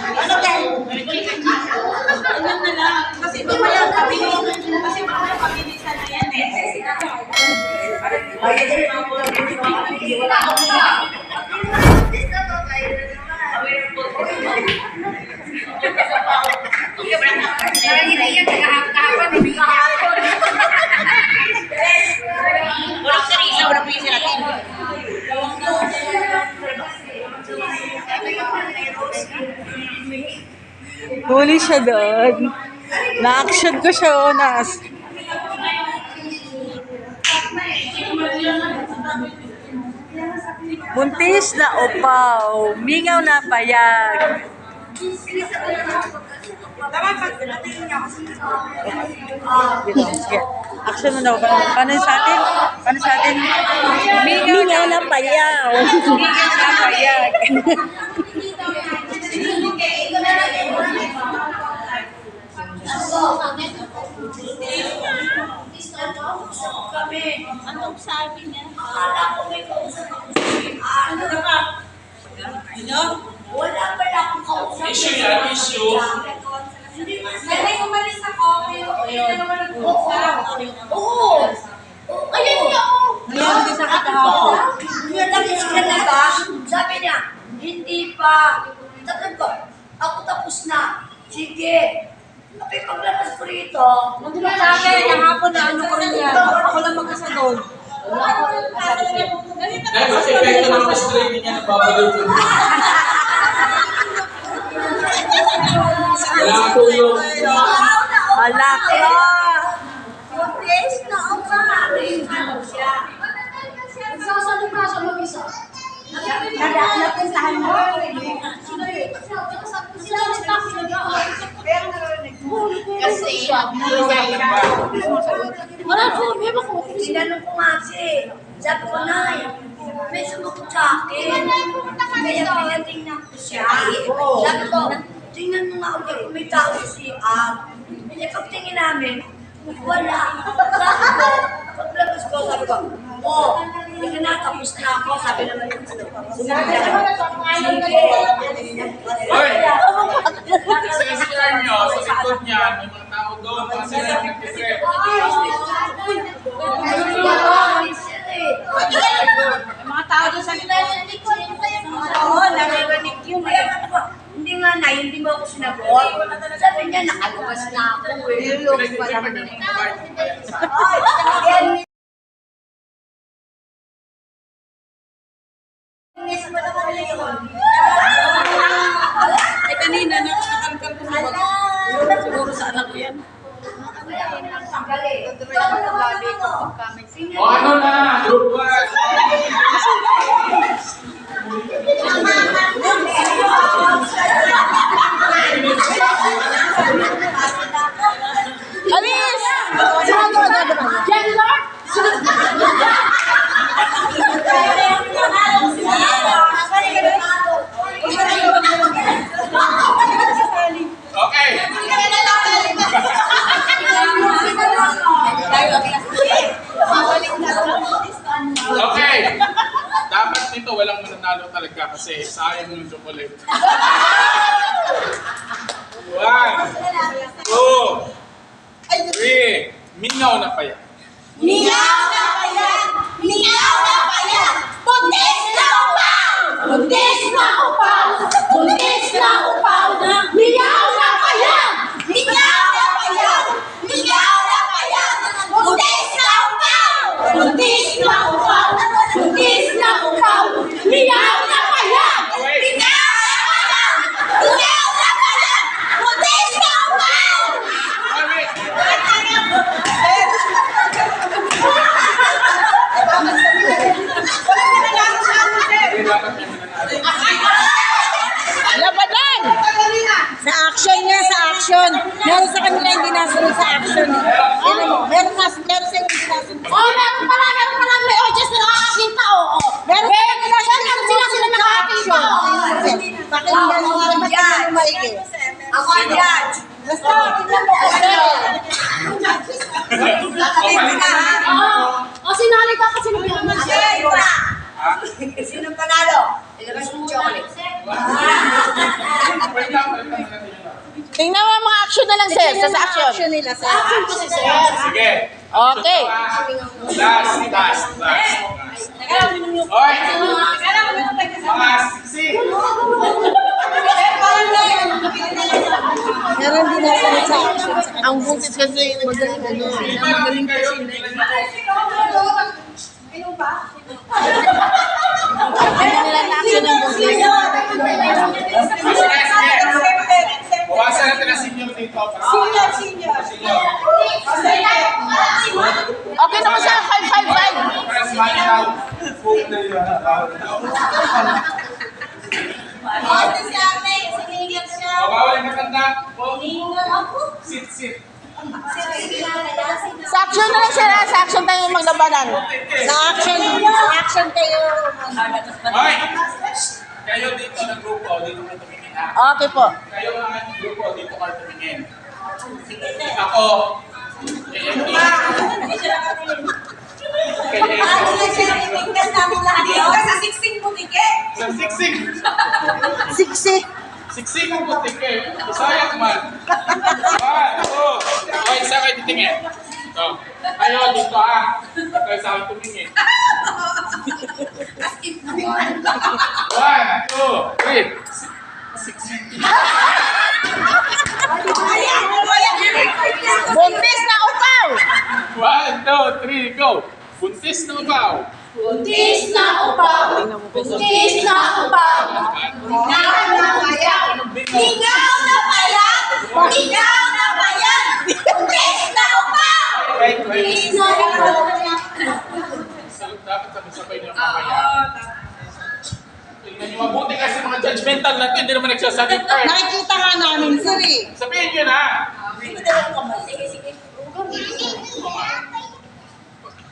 Ano kayo? Ano na. Kasi mamaya kami, kasi mamaya pabilisan na eh. Walang Huli siya doon. Na-action ko siya, Onas. Buntis na upaw, mingaw na payag. Action mo daw. Paano, paano sa atin? Paano sa atin? Mingaw, na payaw. mingaw na payag. Anong sabi niya? Ano na ka? Ano? Wala pala akong kausap. Issue yan, issue. Nanay, umalis ako. Kayo na naman nag-uusap. Oo. Ayun niya, oo. Ngayon, di sa katahapon. Nakis ka na? Sabi niya, hindi pa. Sabi ko, ako tapos na. Sige. Sabi, paglabas ko rito, Nandun lang sa akin, yung hapon na ano ko rin yan. Ako lang mag-asa doon. Wala ako kasama siya. Dahil mas epekto ng frustrating niya nababaliw ko. Wala tulong. Hala ka! Kasi, Wala ko, may ba ko? Tinanong ko nga siya. Sabi ko na, may sumagot sa akin. Kaya pinatingnan ko siya. Sabi ko, tingnan mo nga ako kung may tao sa CR. Eh, pagtingin namin, wala. Sabi ko, paglabas ko, sabi ko, oh, hindi na, tapos na ako. Sabi naman yung ano, sinabi Sige. Hoy! Kasi kasi alam nyo, sa likod niyan, may mga doon, mga sila yung nag-prep. Mga tao doon sa Oo, narinig yun eh. Hindi nga na, hindi mo ako sinagot. Sabi niya, nakalabas na ako eh. Pinag-prep pa ng babae ng bayan sa Ay, Eh kanina, nakakalkal ko sa bag. Siguro sa anak ko yan. O ano na, group one. Alis! Okay. Okay. Dapat nito walang talaga kasi sayang yung chocolate. One, two, three. Mingaw na pa yan. Miyaw na pa yan! Miyaw na pa yan! Buntis na upaw! Buntis na upaw! Buntis na upaw! Miyaw na pa yan! Miyaw na pa yan! Miyaw na pa yan! Buntis na upaw! Buntis na upaw! Buntis na upaw! Miyaw na pa yan! Miyaw na pa yan! Miyaw na pa yan! Buntis na upaw! Wait. Hindi dapat may mananalo. Labanan! Sa action niya, sa action. Meron sa kanila hindi nasunod sa action. eh. Tignan mo, meron mas, meron sa hindi nasunod. Oh, meron pala, meron pala may audience na nakakakita, oo. Meron sa kanila Meron sila sila nakakakita, oo. Bakit hindi nasunod sa kanila maigi? Ang judge. Basta, tignan mo kasi. Oo. O, sinali ka kasi nung yung Sino panalo? Ilabas yung chocolate. Tingnan mo ang mga action na lang, sir. Sa sa action. nila sa Sige. Okay. Last, last, last. Oy! Mga siksi. Meron din ako sa action. Buntis kasi magaling ano. Magaling kayo. Ano nila na action ng buntis? Sige, sige. Bawasan natin ang senior dito. Senior, senior. Senior. Okay naman siya. 555. Para si Manny daw. Bawal yung matanda. Sit, sit. Sa action na lang, sir. ah. Sa maglabanan. Sa action, sa action kayo. Hoy! Kayo dito ng grupo, dito kayo tumingin ha. Okay po. Kayo mga grupo, dito kayo tumingin. Ako, kay Amy. Kay Amy. Sa siksik. Siksi. Siksik ang putike. Sayang man. One, two. Okay, isa kayo titingin. Ito. Kayo dito ha. Kayo sa akin tumingin. One, two, three. Siksik. Buntis na upaw. One, two, three, go! Buntis na upaw! Buntis na upaw. Buntis na upaw. Minaw na bayan. Minaw na bayan. Minaw na bayan. Buntis na upaw. Buntis na upaw. Dapat sabay-sabay niyo mamaya. Tingnan niyo mabuti kasi mga judgmental na ito, hindi naman nagsasalita eh. Nakikita nga namin, sir eh. Sabihin niyo na!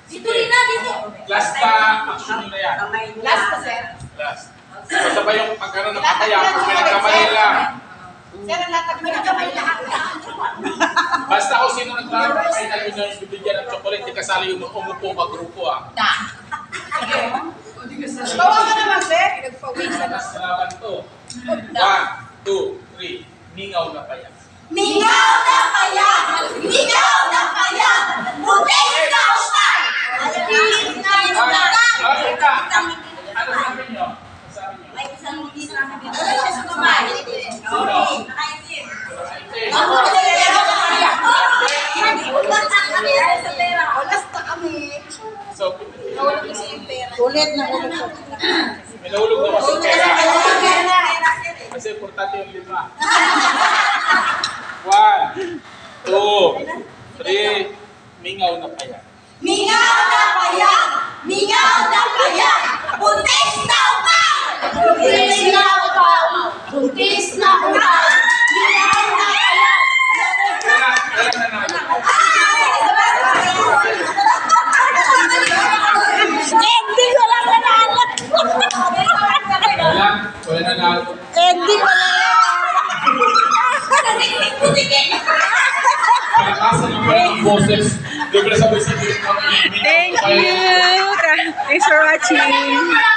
Dito rin na, dito. Last pa, action niyo na yan. Last pa, sir. Last. Sabay yung pagkaroon ng mamaya, kung may nagkamali lang. Sir, ang lahat May kamay lahat. Basta kung sino nagkamali, ay nalun na yung bibigyan ng chocolate, kasali yung umupo ka grupo ah. Bawa ka naman, sir. Pinagpawisan Mas laban to. One, two, three. Mingaw na pa yan. Minaw na bayan. Minaw na bayan. Buntis na upaw. Buntis na upaw. Ah, teka. Ano sabi niyo? Ano sabi niyo? May isang hindi sa akin. Ano siya sa kamay? Okay. Nakaitim. Ay, Ako talaga sa pera. Last na kami. So, Ulit na ulit. may nahulog na kasi importante yung lima. One, two, three. Mingaw na pa yan. Mingaw na bayan! Mingaw na bayan! Buntis na upaw! Buntis na upaw! Buntis na upaw! Mingaw na bayan! Kaya, kaya na natin. Ending ko lang nanalo. Wala, wala na natin. Ending ko lang. Kalakasan ng mga boses. Na sabay-sabay Thank you. Thanks for watching.